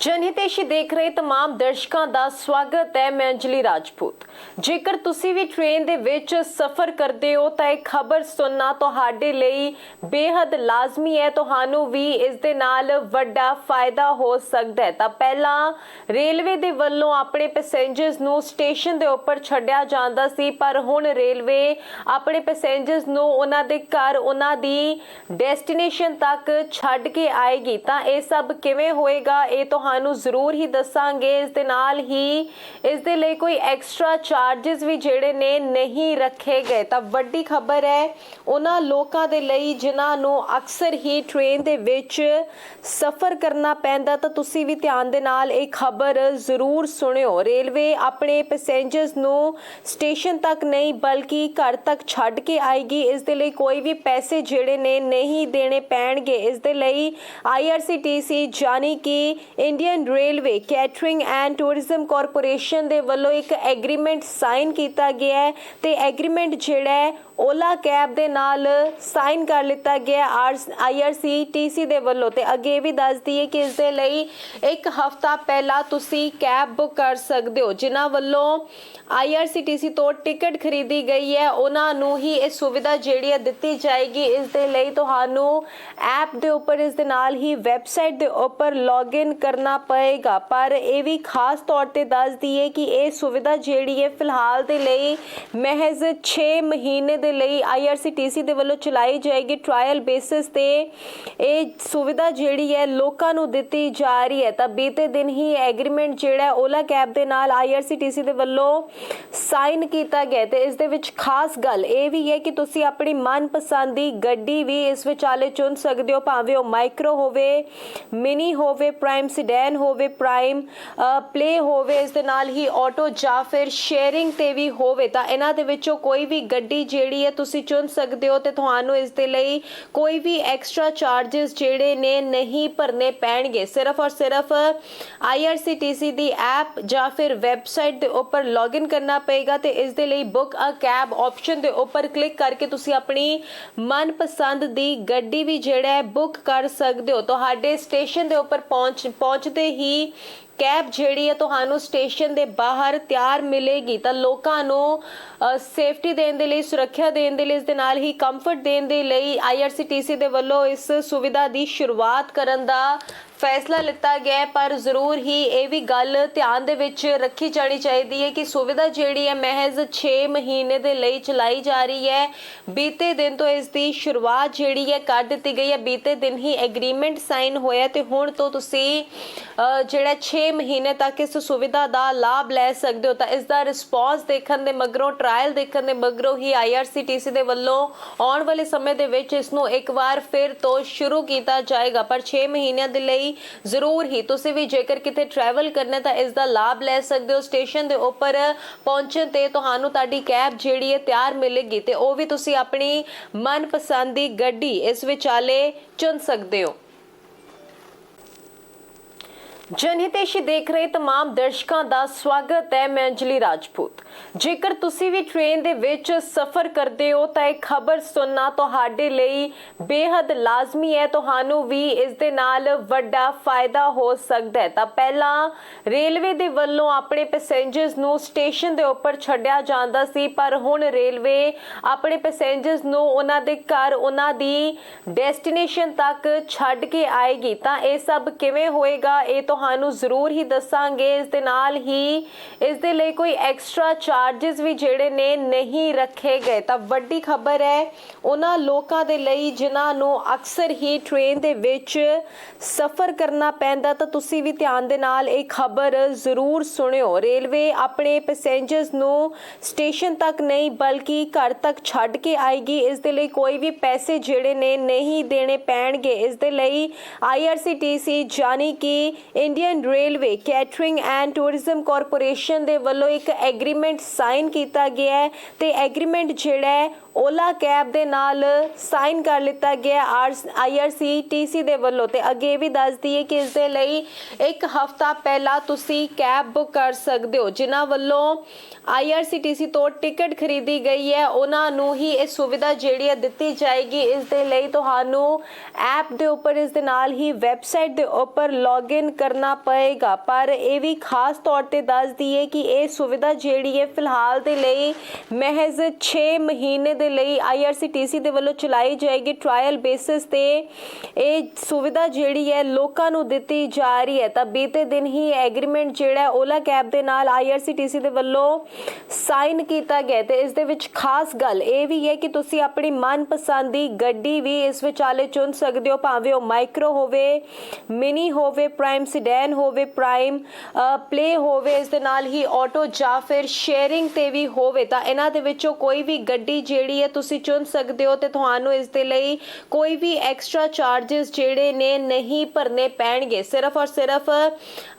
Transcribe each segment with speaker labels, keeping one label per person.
Speaker 1: ਜਨਹਿਤੇਸ਼ੀ ਦੇਖ ਰਹੇ तमाम ਦਰਸ਼ਕਾਂ ਦਾ ਸਵਾਗਤ ਹੈ ਮੈਂ ਅੰਜਲੀ ਰਾਜਪੂਤ। ਜੇਕਰ ਤੁਸੀਂ ਵੀ ਟ੍ਰੇਨ ਦੇ ਵਿੱਚ ਸਫ਼ਰ ਕਰਦੇ ਹੋ ਤਾਂ ਇਹ ਖਬਰ ਸੁਣਨਾ ਤੁਹਾਡੇ ਲਈ ਬੇहद ਲਾਜ਼ਮੀ ਹੈ। ਤੁਹਾਨੂੰ ਵੀ ਇਸ ਦੇ ਨਾਲ ਵੱਡਾ ਫਾਇਦਾ ਹੋ ਸਕਦਾ ਹੈ। ਤਾਂ ਪਹਿਲਾਂ ਰੇਲਵੇ ਦੇ ਵੱਲੋਂ ਆਪਣੇ ਪੈਸੇਂਜਰਸ ਨੂੰ ਸਟੇਸ਼ਨ ਦੇ ਉੱਪਰ ਛੱਡਿਆ ਜਾਂਦਾ ਸੀ, ਪਰ ਹੁਣ ਰੇਲਵੇ ਆਪਣੇ ਪੈਸੇਂਜਰਸ ਨੂੰ ਉਹਨਾਂ ਦੇ ਘਰ, ਉਹਨਾਂ ਦੀ ਡੈਸਟੀਨੇਸ਼ਨ ਤੱਕ ਛੱਡ ਕੇ ਆਏਗੀ। ਤਾਂ ਇਹ ਸਭ ਕਿਵੇਂ ਹੋਏਗਾ, ਇਹ ਤੋਂ ਤੁਹਾਨੂੰ ਜ਼ਰੂਰ ਹੀ ਦੱਸਾਂਗੇ, ਇਸ ਦੇ ਨਾਲ ਹੀ ਇਸ ਦੇ ਲਈ ਕੋਈ ਐਕਸਟਰਾ ਚਾਰजेस ਵੀ ਜਿਹੜੇ ਨੇ ਨਹੀਂ ਰੱਖੇ ਗਏ। ਤਾਂ ਵੱਡੀ ਖਬਰ ਹੈ, ਉਹਨਾਂ ਲੋਕਾਂ ਦੇ ਲਈ ਜਿਨ੍ਹਾਂ ਨੂੰ ਅਕਸਰ ਹੀ ਟ੍ਰੇਨ ਦੇ ਵਿੱਚ ਸਫ਼ਰ ਕਰਨਾ ਪੈਂਦਾ, ਤਾਂ ਤੁਸੀਂ ਵੀ ਧਿਆਨ ਦੇ ਨਾਲ ਇਹ ਖਬਰ ਜ਼ਰੂਰ ਸੁਣਿਓ। ਰੇਲਵੇ ਆਪਣੇ ਪੈਸੇਂਜਰਸ ਨੂੰ ਸਟੇਸ਼ਨ ਤੱਕ ਨਹੀਂ, ਬਲਕਿ ਘਰ ਤੱਕ ਛੱਡ ਕੇ ਆਏਗੀ। ਇਸ ਦੇ ਲਈ ਕੋਈ ਵੀ ਪੈਸੇ ਜਿਹੜੇ ਨੇ ਨਹੀਂ ਦੇਣੇ ਪੈਣਗੇ। ਇਸ ਦੇ ਲਈ IRCTC ਜਾਨੀ ਕਿ Indian railway catering and tourism corporation ਦੇ ਵੱਲੋਂ ਇੱਕ ਐਗਰੀਮੈਂਟ ਸਾਈਨ ਕੀਤਾ ਗਿਆ ਹੈ ਤੇ ਐਗਰੀਮੈਂਟ ਜਿਹੜਾ ਹੈ ਓਲਾ ਕੈਬ ਦੇ ਨਾਲ ਸਾਈਨ ਕਰ ਲਿੱਤਾ ਗਿਆ IRCTC ਦੇ ਵੱਲੋਂ। ਤੇ ਅੱਗੇ ਇਹ ਵੀ ਦੱਸ ਦਈਏ ਕਿ ਇਸ ਦੇ ਲਈ ਇੱਕ ਹਫਤਾ ਪਹਿਲਾਂ ਤੁਸੀਂ ਕੈਬ ਬੁੱਕ ਕਰ ਸਕਦੇ ਹੋ, ਜਿਨ੍ਹਾਂ ਵੱਲੋਂ IRCTC ਤੋਂ ਟਿਕਟ ਖਰੀਦੀ ਗਈ ਹੈ। ਉਹਨਾਂ ਨੂੰ ਹੀ ਇਹ ਸੁਵਿਧਾ ਜਿਹੜੀ ਹੈ ਦਿੱਤੀ ਜਾਏਗੀ। ਇਸ ਦੇ ਲਈ ਤੁਹਾਨੂੰ ਐਪ ਦੇ ਉੱਪਰ, ਇਸ ਦੇ ਨਾਲ ਹੀ ਵੈਬਸਾਈਟ ਦੇ ਉੱਪਰ ਲੌਗਇਨ ਕਰਨਾ ਪਏਗਾ। ਪਰ ਇਹ ਵੀ ਖਾਸ ਤੌਰ ਤੇ ਦੱਸ ਦਈਏ ਕਿ ਇਹ ਸੁਵਿਧਾ ਜਿਹੜੀ ਹੈ, ਫਿਲਹਾਲ ਦੇ ਲਈ ਮਹਿਜ਼ 6 ਮਹੀਨੇ ਦੇ ਲਈ IRCTC ਦੇ ਵੱਲੋਂ ਚਲਾਈ ਜਾਏਗੀ ਟ੍ਰਾਇਲ ਬੇਸਿਸ ਤੇ। ਇਹ ਸੁਵਿਧਾ ਜਿਹੜੀ ਹੈ ਲੋਕਾਂ ਨੂੰ ਦਿੱਤੀ ਜਾ ਰਹੀ ਹੈ। ਤਾਂ ਬੀਤੇ ਦਿਨ ਹੀ ਐਗਰੀਮੈਂਟ ਜਿਹੜਾ ਓਲਾ ਕੈਬ ਦੇ ਨਾਲ IRCTC ਦੇ ਵੱਲੋਂ ਸਾਈਨ ਕੀਤਾ ਗਿਆ ਤੇ ਇਸ ਦੇ ਵਿੱਚ ਖਾਸ ਗੱਲ ਇਹ ਵੀ ਹੈ ਕਿ ਤੁਸੀਂ ਆਪਣੀ ਮਨਪਸੰਦ ਦੀ ਗੱਡੀ ਵੀ ਇਸ ਵਿਚਾਲੇ ਚੁਣ ਸਕਦੇ ਹੋ। ਭਾਵੇਂ ਉਹ ਮਾਈਕਰੋ ਹੋਵੇ ਮਿਨੀ ਹੋਵੇ ਪ੍ਰਾਈਮ ਸਿਡੈਨ ਹੋਵੇ ਪ੍ਰਾਈਮ ਪਲੇ ਹੋਵੇ, ਇਸ ਦੇ ਨਾਲ ਹੀ ਆਟੋ ਜਾਂ ਫਿਰ ਸ਼ੇਅਰਿੰਗ ਤੇ ਵੀ ਹੋਵੇ। ਤਾਂ ਇਹਨਾਂ ਦੇ ਵਿੱਚੋਂ ਕੋਈ ਵੀ ਗੱਡੀ ਜਿਹੜੀ ਹੈ ਤੁਸੀਂ ਚੁਣ ਸਕਦੇ ਹੋ ਤੇ ਤੁਹਾਨੂੰ ਇਸ ਦੇ ਲਈ ਕੋਈ ਵੀ ਐਕਸਟਰਾ ਚਾਰजेस ਜਿਹੜੇ ਨੇ ਨਹੀਂ ਭਰਨੇ ਪੈਣਗੇ। ਸਿਰਫ ਔਰ ਸਿਰਫ IRCTC ਦੀ ਐਪ ਜਾਂ ਫਿਰ ਵੈਬਸਾਈਟ ਦੇ ਉੱਪਰ ਲੌਗਇਨ ਕਰਨਾ ਪਏਗਾ ਤੇ ਇਸ ਦੇ ਲਈ ਬੁੱਕ ਅ ਕੈਬ ਆਪਸ਼ਨ ਦੇ ਉੱਪਰ ਕਲਿੱਕ ਕਰਕੇ ਤੁਸੀਂ ਆਪਣੀ ਮਨਪਸੰਦ ਦੀ ਗੱਡੀ ਵੀ ਜਿਹੜਾ ਹੈ ਬੁੱਕ ਕਰ ਸਕਦੇ ਹੋ। ਤੁਹਾਡੇ ਸਟੇਸ਼ਨ ਦੇ ਉੱਪਰ ਪਹੁੰਚ ਪਹੁੰਚਦੇ ਹੀ ਕੈਬ ਜਿਹੜੀ ਹੈ ਤੁਹਾਨੂੰ ਸਟੇਸ਼ਨ ਦੇ ਬਾਹਰ ਤਿਆਰ ਮਿਲੇਗੀ ਤਾਂ ਲੋਕਾਂ ਨੂੰ ਸੇਫਟੀ ਦੇਣ ਦੇ ਲਈ, ਸੁਰੱਖਿਆ ਦੇਣ ਦੇ ਲਈ, ਇਸ ਦੇ ਨਾਲ ਹੀ ਕੰਫਰਟ ਦੇਣ ਦੇ ਲਈ IRCTC ਦੇ ਵੱਲੋਂ ਇਸ ਸੁਵਿਧਾ ਦੀ ਸ਼ੁਰੂਆਤ ਕਰਨ ਦਾ ਫੈਸਲਾ ਲਿੱਤਾ ਗਿਆ ਪਰ ਜ਼ਰੂਰ ਹੀ ਇਹ ਵੀ ਗੱਲ ਧਿਆਨ ਦੇ ਵਿੱਚ ਰੱਖੀ ਜਾਣੀ ਚਾਹੀਦੀ ਹੈ ਕਿ ਸੁਵਿਧਾ ਜਿਹੜੀ ਹੈ, ਮਹਿਜ਼ 6 ਮਹੀਨੇ ਦੇ ਲਈ ਚਲਾਈ ਜਾ ਰਹੀ ਹੈ। ਬੀਤੇ ਦਿਨ ਤੋਂ ਇਸ ਦੀ ਸ਼ੁਰੂਆਤ ਜਿਹੜੀ ਹੈ, ਕਰ ਦਿੱਤੀ ਗਈ ਹੈ। ਬੀਤੇ ਦਿਨ ਹੀ ਐਗਰੀਮੈਂਟ ਸਾਈਨ ਹੋਇਆ ਤੇ ਹੁਣ ਤੋਂ ਤੁਸੀਂ ਜਿਹੜਾ 6 ਮਹੀਨੇ ਤੱਕ ਇਸ ਸੁਵਿਧਾ ਦਾ ਲਾਭ ਲੈ ਸਕਦੇ ਹੋ, ਤਾਂ ਇਸ ਦਾ ਰਿਸਪੌਂਸ ਦੇਖਣ ਦੇ ਮਗਰੋਂ ਟ੍ਰਾਇਲ ਦੇਖਣ ਦੇ ਮਗਰੋਂ ਹੀ IRCTC ਦੇ ਵੱਲੋਂ ਆਉਣ ਵਾਲੇ ਸਮੇਂ ਦੇ ਵਿੱਚ ਇਸ ਨੂੰ ਇੱਕ ਵਾਰ ਫਿਰ ਤੋਂ ਸ਼ੁਰੂ ਕੀਤਾ ਜਾਏਗਾ। ਪਰ 6 ਮਹੀਨਿਆਂ ਦੇ ਲਈ ਜ਼ਰੂਰ ਹੀ। ਤੁਸੀਂ ਵੀ ਜੇਕਰ ਕਿਤੇ ਟਰੈਵਲ ਕਰਨਾ ਤਾਂ ਇਸ ਦਾ ਲਾਭ ਲੈ ਸਕਦੇ ਹੋ। ਸਟੇਸ਼ਨ ਦੇ ਉੱਪਰ ਪਹੁੰਚਣ ਤੇ ਤੁਹਾਨੂੰ ਤੁਹਾਡੀ ਕੈਬ ਜਿਹੜੀ ਹੈ ਤਿਆਰ ਮਿਲੇਗੀ ਤੇ ਉਹ ਵੀ ਤੁਸੀਂ ਆਪਣੀ ਮਨਪਸੰਦ ਦੀ ਗੱਡੀ ਇਸ ਵਿਚਾਲੇ ਚੁਣ ਸਕਦੇ ਹੋ। ਜਨਹਿਤੇਸ਼ੀ ਦੇਖ ਰਹੇ तमाम ਦਰਸ਼ਕਾਂ ਦਾ ਸਵਾਗਤ ਹੈ, ਮੈਂ ਅੰਜਲੀ ਰਾਜਪੂਤ। ਜੇਕਰ ਤੁਸੀਂ ਵੀ ਟ੍ਰੇਨ ਦੇ ਵਿੱਚ ਸਫ਼ਰ ਕਰਦੇ ਹੋ, ਤਾਂ ਇਹ ਖਬਰ ਸੁਣਨਾ ਤੁਹਾਡੇ ਲਈ ਬੇहद ਲਾਜ਼ਮੀ ਹੈ। ਤੁਹਾਨੂੰ ਵੀ ਇਸ ਦੇ ਨਾਲ ਵੱਡਾ ਫਾਇਦਾ ਹੋ ਸਕਦਾ ਹੈ। ਤਾਂ ਪਹਿਲਾਂ ਰੇਲਵੇ ਦੇ ਵੱਲੋਂ ਆਪਣੇ ਪੈਸੇਂਜਰਸ ਨੂੰ ਸਟੇਸ਼ਨ ਦੇ ਉੱਪਰ ਛੱਡਿਆ ਜਾਂਦਾ ਸੀ, ਪਰ ਹੁਣ ਰੇਲਵੇ ਆਪਣੇ ਪੈਸੇਂਜਰਸ ਨੂੰ ਉਹਨਾਂ ਦੇ ਘਰ, ਉਹਨਾਂ ਦੀ ਡੈਸਟੀਨੇਸ਼ਨ ਤੱਕ ਛੱਡ ਕੇ ਆਏਗੀ। ਤਾਂ ਇਹ ਸਭ ਕਿਵੇਂ ਹੋਏਗਾ, ਇਹ ਤੁਹਾਨੂੰ ਜ਼ਰੂਰ ਹੀ ਦੱਸਾਂਗੇ, ਇਸ ਦੇ ਨਾਲ ਹੀ ਇਸ ਦੇ ਲਈ ਕੋਈ ਐਕਸਟਰਾ ਚਾਰजेस ਵੀ ਜਿਹੜੇ ਨੇ ਨਹੀਂ ਰੱਖੇ ਗਏ। ਤਾਂ ਵੱਡੀ ਖਬਰ ਹੈ, ਉਹਨਾਂ ਲੋਕਾਂ ਦੇ ਲਈ ਜਿਨ੍ਹਾਂ ਨੂੰ ਅਕਸਰ ਹੀ ਟ੍ਰੇਨ ਦੇ ਵਿੱਚ ਸਫ਼ਰ ਕਰਨਾ ਪੈਂਦਾ, ਤਾਂ ਤੁਸੀਂ ਵੀ ਧਿਆਨ ਦੇ ਨਾਲ ਇਹ ਖਬਰ ਜ਼ਰੂਰ ਸੁਣਿਓ। ਰੇਲਵੇ ਆਪਣੇ ਪੈਸੇਂਜਰਸ ਨੂੰ ਸਟੇਸ਼ਨ ਤੱਕ ਨਹੀਂ, ਬਲਕਿ ਘਰ ਤੱਕ ਛੱਡ ਕੇ ਆਏਗੀ। ਇਸ ਦੇ ਲਈ ਕੋਈ ਵੀ ਪੈਸੇ ਜਿਹੜੇ ਨੇ ਨਹੀਂ ਦੇਣੇ ਪੈਣਗੇ। ਇਸ ਦੇ ਲਈ IRCTC ਜਾਨੀ ਕਿ Indian railway catering and tourism corporation ਦੇ ਵੱਲੋਂ ਇੱਕ ਐਗਰੀਮੈਂਟ ਸਾਈਨ ਕੀਤਾ ਗਿਆ ਹੈ ਤੇ ਐਗਰੀਮੈਂਟ ਜਿਹੜਾ ਹੈ ਓਲਾ ਕੈਬ ਦੇ ਨਾਲ ਸਾਈਨ ਕਰ ਲਿੱਤਾ ਗਿਆ IRCTC ਦੇ ਵੱਲੋਂ ਤੇ ਅੱਗੇ ਇਹ ਵੀ ਦੱਸ ਦਈਏ ਕਿ ਇਸ ਦੇ ਲਈ ਇੱਕ ਹਫਤਾ ਪਹਿਲਾਂ ਤੁਸੀਂ ਕੈਬ ਬੁੱਕ ਕਰ ਸਕਦੇ ਹੋ। ਜਿਨ੍ਹਾਂ ਵੱਲੋਂ IRCTC ਤੋਂ ਟਿਕਟ ਖਰੀਦੀ ਗਈ ਹੈ, ਉਹਨਾਂ ਨੂੰ ਹੀ ਇਹ ਸੁਵਿਧਾ ਜਿਹੜੀ ਹੈ ਦਿੱਤੀ ਜਾਏਗੀ। ਇਸ ਦੇ ਲਈ ਤੁਹਾਨੂੰ ਐਪ ਦੇ ਉੱਪਰ, ਇਸ ਦੇ ਨਾਲ ਹੀ ਵੈਬਸਾਈਟ ਦੇ ਉੱਪਰ ਲੌਗਇਨ ਕਰ ਕਰਨਾ ਪਏਗਾ। ਪਰ ਇਹ ਵੀ ਖਾਸ ਤੌਰ ਤੇ ਦੱਸ ਦਈਏ ਕਿ ਇਹ ਸੁਵਿਧਾ ਜਿਹੜੀ ਹੈ ਫਿਲਹਾਲ ਦੇ ਲਈ ਮਹਿਜ਼ 6 ਮਹੀਨੇ ਦੇ ਲਈ IRCTC ਦੇ ਵੱਲੋਂ ਚਲਾਈ ਜਾਏਗੀ। ਟ੍ਰਾਇਲ ਬੇਸਿਸ ਤੇ ਇਹ ਸੁਵਿਧਾ ਜਿਹੜੀ ਹੈ ਲੋਕਾਂ ਨੂੰ ਦਿੱਤੀ ਜਾ ਰਹੀ ਹੈ ਤਾਂ ਬੀਤੇ ਦਿਨ ਹੀ ਐਗਰੀਮੈਂਟ ਜਿਹੜਾ ਓਲਾ ਕੈਬ ਦੇ ਨਾਲ IRCTC ਦੇ ਵੱਲੋਂ ਸਾਈਨ ਕੀਤਾ ਗਿਆ। ਤੇ ਇਸ ਦੇ ਵਿੱਚ ਖਾਸ ਗੱਲ ਇਹ ਵੀ ਹੈ ਕਿ ਤੁਸੀਂ ਆਪਣੀ ਮਨਪਸੰਦ ਦੀ ਗੱਡੀ ਵੀ ਇਸ ਵਿਚਾਲੇ ਚੁਣ ਸਕਦੇ ਹੋ। ਭਾਵੇਂ ਉਹ ਮਾਈਕਰੋ ਹੋਵੇ, ਮਿਨੀ ਹੋਵੇ, ਪ੍ਰਾਈਮ ਡੈਨ ਹੋਵੇ ਪ੍ਰਾਈਮ ਪਲੇ ਹੋਵੇ, ਇਸ ਦੇ ਨਾਲ ਹੀ ਆਟੋ ਜਾਂ ਫਿਰ ਸ਼ੇਅਰਿੰਗ ਤੇ ਵੀ ਹੋਵੇ, ਤਾਂ ਇਹਨਾਂ ਦੇ ਵਿੱਚੋਂ ਕੋਈ ਵੀ ਗੱਡੀ ਜਿਹੜੀ ਹੈ ਤੁਸੀਂ ਚੁਣ ਸਕਦੇ ਹੋ ਤੇ ਤੁਹਾਨੂੰ ਇਸ ਦੇ ਲਈ ਕੋਈ ਵੀ ਐਕਸਟਰਾ ਚਾਰजेस ਜਿਹੜੇ ਨੇ ਨਹੀਂ ਭਰਨੇ ਪੈਣਗੇ। ਸਿਰਫ ਔਰ ਸਿਰਫ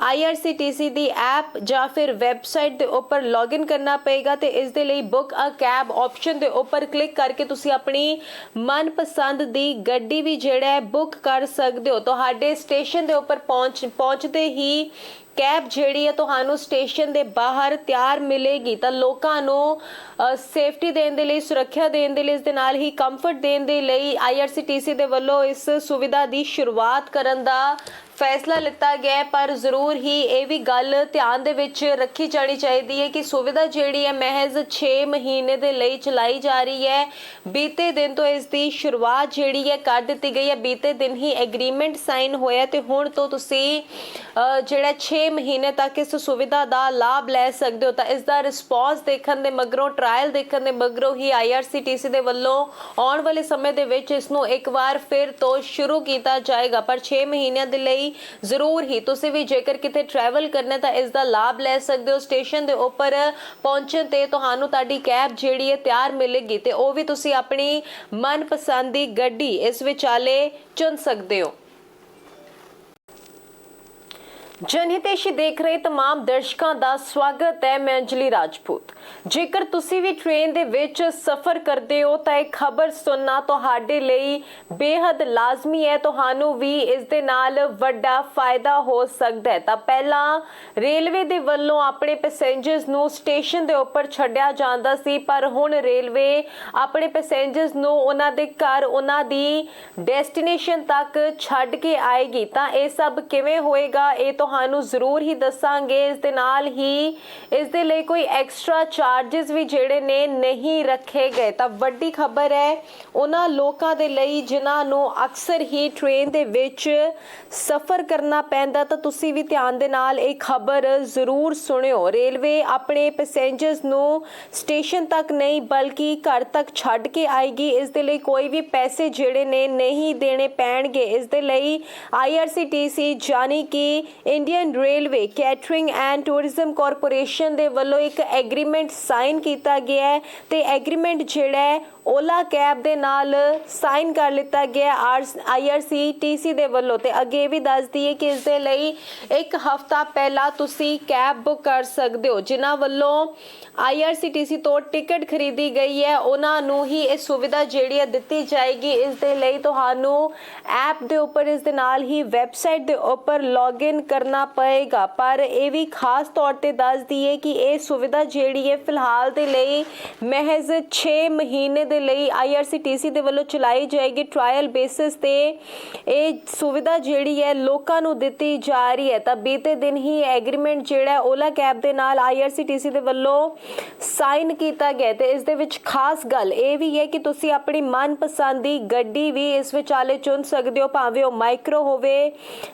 Speaker 1: IRCTC ਦੀ ਐਪ ਜਾਂ ਫਿਰ ਵੈਬਸਾਈਟ ਦੇ ਉੱਪਰ ਲੌਗਇਨ ਕਰਨਾ ਪਏਗਾ ਤੇ ਇਸ ਦੇ ਲਈ ਬੁੱਕ ਅ ਕੈਬ ਆਪਸ਼ਨ ਦੇ ਉੱਪਰ ਕਲਿੱਕ ਕਰਕੇ ਤੁਸੀਂ ਆਪਣੀ ਮਨਪਸੰਦ ਦੀ ਗੱਡੀ ਵੀ ਜਿਹੜਾ ਹੈ ਬੁੱਕ ਕਰ ਸਕਦੇ ਹੋ। ਤੁਹਾਡੇ ਸਟੇਸ਼ਨ ਦੇ ਉੱਪਰ ਪਹੁੰਚ ਪਹੁੰਚਦੇ ਹੀ ਕੈਬ ਜਿਹੜੀ ਹੈ ਤੁਹਾਨੂੰ ਸਟੇਸ਼ਨ ਦੇ ਬਾਹਰ ਤਿਆਰ ਮਿਲੇਗੀ ਤਾਂ ਲੋਕਾਂ ਨੂੰ ਸੇਫਟੀ ਦੇਣ ਦੇ ਲਈ, ਸੁਰੱਖਿਆ ਦੇਣ ਦੇ ਲਈ, ਇਸ ਦੇ ਨਾਲ ਹੀ ਕੰਫਰਟ ਦੇਣ ਦੇ ਲਈ IRCTC ਦੇ ਵੱਲੋਂ ਇਸ ਸੁਵਿਧਾ ਦੀ ਸ਼ੁਰੂਆਤ ਕਰਨ ਦਾ ਫੈਸਲਾ ਲਿੱਤਾ ਗਿਆ ਪਰ ਜ਼ਰੂਰ ਹੀ ਇਹ ਵੀ ਗੱਲ ਧਿਆਨ ਦੇ ਵਿੱਚ ਰੱਖੀ ਜਾਣੀ ਚਾਹੀਦੀ ਹੈ ਕਿ ਸੁਵਿਧਾ ਜਿਹੜੀ ਹੈ ਮਹਿਜ਼ 6 ਮਹੀਨੇ ਦੇ ਲਈ ਚਲਾਈ ਜਾ ਰਹੀ ਹੈ। ਬੀਤੇ ਦਿਨ ਤੋਂ ਇਸ ਦੀ ਸ਼ੁਰੂਆਤ ਜਿਹੜੀ ਹੈ ਕਰ ਦਿੱਤੀ ਗਈ ਹੈ। ਬੀਤੇ ਦਿਨ ਹੀ ਐਗਰੀਮੈਂਟ ਸਾਈਨ ਹੋਇਆ ਤੇ ਹੁਣ ਤੋਂ ਤੁਸੀਂ ਜਿਹੜਾ 6 ਮਹੀਨੇ ਤੱਕ ਇਸ ਸੁਵਿਧਾ ਦਾ ਲਾਭ ਲੈ ਸਕਦੇ ਹੋ, ਤਾਂ ਇਸ ਦਾ ਰਿਸਪੌਂਸ ਦੇਖਣ ਦੇ ਮਗਰੋਂ ਟ੍ਰਾਇਲ ਦੇਖਣ ਦੇ ਮਗਰੋਂ ਹੀ IRCTC ਦੇ ਵੱਲੋਂ ਆਉਣ ਵਾਲੇ ਸਮੇਂ ਦੇ ਵਿੱਚ ਇਸ ਨੂੰ ਇੱਕ ਵਾਰ ਫਿਰ ਤੋਂ ਸ਼ੁਰੂ ਕੀਤਾ ਜਾਏਗਾ। ਪਰ 6 ਮਹੀਨਿਆਂ ਦੇ ਲਈ ਜ਼ਰੂਰ ਹੀ ਤੁਸੀਂ ਵੀ ਜੇਕਰ ਕਿਤੇ ਟਰੈਵਲ ਕਰਨਾ ਤਾਂ ਇਸ ਦਾ ਲਾਭ ਲੈ ਸਕਦੇ ਹੋ। ਸਟੇਸ਼ਨ ਦੇ ਉੱਪਰ ਪਹੁੰਚਣ ਤੇ ਤੁਹਾਨੂੰ ਤੁਹਾਡੀ ਕੈਬ ਜਿਹੜੀ ਹੈ ਤਿਆਰ ਮਿਲੇਗੀ ਤੇ ਉਹ ਵੀ ਤੁਸੀਂ ਆਪਣੀ ਮਨਪਸੰਦ ਦੀ ਗੱਡੀ ਇਸ ਵਿਚਾਲੇ ਚੁਣ ਸਕਦੇ ਹੋ। ਜਨਹਿਤੇਸ਼ੀ ਦੇਖ ਰਹੇ तमाम ਦਰਸ਼ਕਾਂ ਦਾ ਸਵਾਗਤ ਹੈ, ਮੈਂ ਅੰਜਲੀ ਰਾਜਪੂਤ। ਜੇਕਰ ਤੁਸੀਂ ਵੀ ਟ੍ਰੇਨ ਦੇ ਵਿੱਚ ਸਫ਼ਰ ਕਰਦੇ ਹੋ, ਤਾਂ ਇਹ ਖਬਰ ਸੁਣਨਾ ਤੁਹਾਡੇ ਲਈ ਬੇहद ਲਾਜ਼ਮੀ ਹੈ। ਤੁਹਾਨੂੰ ਵੀ ਇਸ ਦੇ ਨਾਲ ਵੱਡਾ ਫਾਇਦਾ ਹੋ ਸਕਦਾ ਹੈ। ਤਾਂ ਪਹਿਲਾਂ ਰੇਲਵੇ ਦੇ ਵੱਲੋਂ ਆਪਣੇ ਪੈਸੇਂਜਰਸ ਨੂੰ ਸਟੇਸ਼ਨ ਦੇ ਉੱਪਰ ਛੱਡਿਆ ਜਾਂਦਾ ਸੀ, ਪਰ ਹੁਣ ਰੇਲਵੇ ਆਪਣੇ ਪੈਸੇਂਜਰਸ ਨੂੰ ਉਹਨਾਂ ਦੇ ਘਰ, ਉਹਨਾਂ ਦੀ ਡੈਸਟੀਨੇਸ਼ਨ ਤੱਕ ਛੱਡ ਕੇ ਆਏਗੀ। ਤਾਂ ਇਹ ਸਭ ਕਿਵੇਂ ਹੋਏਗਾ, ਇਹ ਤੋਂ ਤੁਹਾਨੂੰ ਜ਼ਰੂਰ ਹੀ ਦੱਸਾਂਗੇ। ਇਸ ਦੇ ਨਾਲ ਹੀ ਇਸ ਦੇ ਲਈ ਕੋਈ ਐਕਸਟਰਾ ਚਾਰजेस ਵੀ ਜਿਹੜੇ ਨੇ ਨਹੀਂ ਰੱਖੇ ਗਏ। ਤਾਂ ਵੱਡੀ ਖਬਰ ਹੈ, ਉਹਨਾਂ ਲੋਕਾਂ ਦੇ ਲਈ ਜਿਨ੍ਹਾਂ ਨੂੰ ਅਕਸਰ ਹੀ ਟ੍ਰੇਨ ਦੇ ਵਿੱਚ ਸਫ਼ਰ ਕਰਨਾ ਪੈਂਦਾ, ਤਾਂ ਤੁਸੀਂ ਵੀ ਧਿਆਨ ਦੇ ਨਾਲ ਇਹ ਖਬਰ ਜ਼ਰੂਰ ਸੁਣਿਓ। ਰੇਲਵੇ ਆਪਣੇ ਪੈਸੇਂਜਰਸ ਨੂੰ ਸਟੇਸ਼ਨ ਤੱਕ ਨਹੀਂ, ਬਲਕਿ ਘਰ ਤੱਕ ਛੱਡ ਕੇ ਆਏਗੀ। ਇਸ ਦੇ ਲਈ ਕੋਈ ਵੀ ਪੈਸੇ ਜਿਹੜੇ ਨੇ ਨਹੀਂ ਦੇਣੇ ਪੈਣਗੇ। ਇਸ ਦੇ ਲਈ IRCTC ਜਾਨੀ ਕਿ Indian railway catering and tourism corporation ਦੇ ਵੱਲੋਂ ਇੱਕ ਐਗਰੀਮੈਂਟ ਸਾਈਨ ਕੀਤਾ ਗਿਆ ਹੈ ਤੇ ਐਗਰੀਮੈਂਟ ਜਿਹੜਾ ਹੈ, ਓਲਾ ਕੈਬ ਦੇ ਨਾਲ ਸਾਈਨ ਕਰ ਲਿੱਤਾ ਗਿਆ IRCTC ਦੇ ਵੱਲੋਂ ਤੇ ਅੱਗੇ ਇਹ ਵੀ ਦੱਸ ਦਈਏ ਕਿ ਇਸ ਦੇ ਲਈ ਇੱਕ ਹਫਤਾ ਪਹਿਲਾਂ ਤੁਸੀਂ ਕੈਬ ਬੁੱਕ ਕਰ ਸਕਦੇ ਹੋ, ਜਿਨ੍ਹਾਂ ਵੱਲੋਂ IRCTC ਤੋਂ ਟਿਕਟ ਖਰੀਦੀ ਗਈ ਹੈ, ਉਹਨਾਂ ਨੂੰ ਹੀ ਇਹ ਸੁਵਿਧਾ ਜਿਹੜੀ ਹੈ ਦਿੱਤੀ ਜਾਏਗੀ। ਇਸ ਦੇ ਲਈ ਤੁਹਾਨੂੰ ਐਪ ਦੇ ਉੱਪਰ, ਇਸ ਦੇ ਨਾਲ ਹੀ ਵੈਬਸਾਈਟ ਦੇ ਉੱਪਰ ਲੌਗਇਨ ਕਰਨਾ ਪਏਗਾ। ਪਰ ਇਹ ਵੀ ਖਾਸ ਤੌਰ ਤੇ ਦੱਸ ਦਈਏ ਕਿ ਇਹ ਸੁਵਿਧਾ ਜਿਹੜੀ ਹੈ, ਫਿਲਹਾਲ ਦੇ ਲਈ ਮਹਿਜ਼ 6 ਮਹੀਨੇ ਦੇ ਲਈ IRCTC ਦੇ ਵੱਲੋਂ ਚਲਾਈ ਜਾਏਗੀ। ਟ੍ਰਾਇਲ ਬੇਸਿਸ ਤੇ ਇਹ ਸੁਵਿਧਾ ਜਿਹੜੀ ਹੈ, ਲੋਕਾਂ ਨੂੰ ਦਿੱਤੀ ਜਾ ਰਹੀ ਹੈ। ਤਾਂ ਬੀਤੇ ਦਿਨ ਹੀ ਐਗਰੀਮੈਂਟ ਜਿਹੜਾ ਓਲਾ ਕੈਬ ਦੇ ਨਾਲ IRCTC ਦੇ ਵੱਲੋਂ ਸਾਈਨ ਕੀਤਾ ਗਿਆ ਤੇ ਇਸ ਦੇ ਵਿੱਚ ਖਾਸ ਗੱਲ ਇਹ ਵੀ ਹੈ ਕਿ ਤੁਸੀਂ ਆਪਣੀ ਮਨਪਸੰਦ ਦੀ ਗੱਡੀ ਵੀ ਇਸ ਵਿਚਾਲੇ ਚੁਣ ਸਕਦੇ ਹੋ। ਭਾਵੇਂ ਉਹ ਮਾਈਕਰੋ ਹੋਵੇ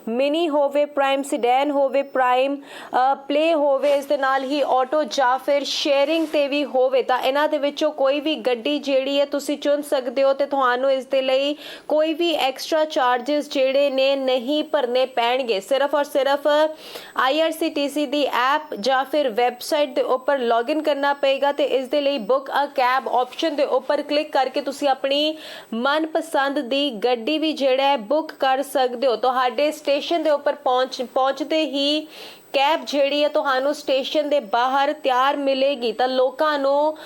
Speaker 1: ਮਿਨੀ ਹੋਵੇ ਪ੍ਰਾਈਮ ਸਿਡੈਨ ਹੋਵੇ, ਪ੍ਰਾਈਮ ਪਲੇ ਹੋਵੇ, ਇਸ ਦੇ ਨਾਲ ਹੀ ਆਟੋ ਜਾਂ ਫਿਰ ਸ਼ੇਅਰਿੰਗ ਤੇ ਵੀ ਹੋਵੇ, ਤਾਂ ਇਹਨਾਂ ਦੇ ਵਿੱਚੋਂ ਕੋਈ ਵੀ ਗੱਡੀ ਜਿਹੜੀ ਹੈ ਤੁਸੀਂ ਚੁਣ ਸਕਦੇ ਹੋ ਤੇ ਤੁਹਾਨੂੰ ਇਸ ਦੇ ਲਈ ਕੋਈ ਵੀ ਐਕਸਟਰਾ ਚਾਰजेस ਜਿਹੜੇ ਨੇ ਨਹੀਂ ਭਰਨੇ ਪੈਣਗੇ। ਸਿਰਫ ਔਰ ਸਿਰਫ IRCTC ਦੀ ਐਪ ਜਾਂ ਫਿਰ ਵੈਬਸਾਈਟ ਦੇ ਉੱਪਰ ਲੌਗਇਨ ਕਰਨਾ ਪਏਗਾ ਤੇ ਇਸ ਦੇ ਲਈ ਬੁੱਕ ਅ ਕੈਬ ਆਪਸ਼ਨ ਦੇ ਉੱਪਰ ਕਲਿੱਕ ਕਰਕੇ ਤੁਸੀਂ ਆਪਣੀ ਮਨਪਸੰਦ ਦੀ ਗੱਡੀ ਵੀ ਜਿਹੜਾ ਹੈ ਬੁੱਕ ਕਰ ਸਕਦੇ ਹੋ। ਤੁਹਾਡੇ ਸਟੇਸ਼ਨ ਦੇ ਉੱਪਰ ਪਹੁੰਚ ਪਹੁੰਚਦੇ ਹੀ ਕੈਬ ਜਿਹੜੀ ਹੈ ਤੁਹਾਨੂੰ ਸਟੇਸ਼ਨ ਦੇ ਬਾਹਰ ਤਿਆਰ ਮਿਲੇਗੀ। ਤਾਂ ਲੋਕਾਂ ਨੂੰ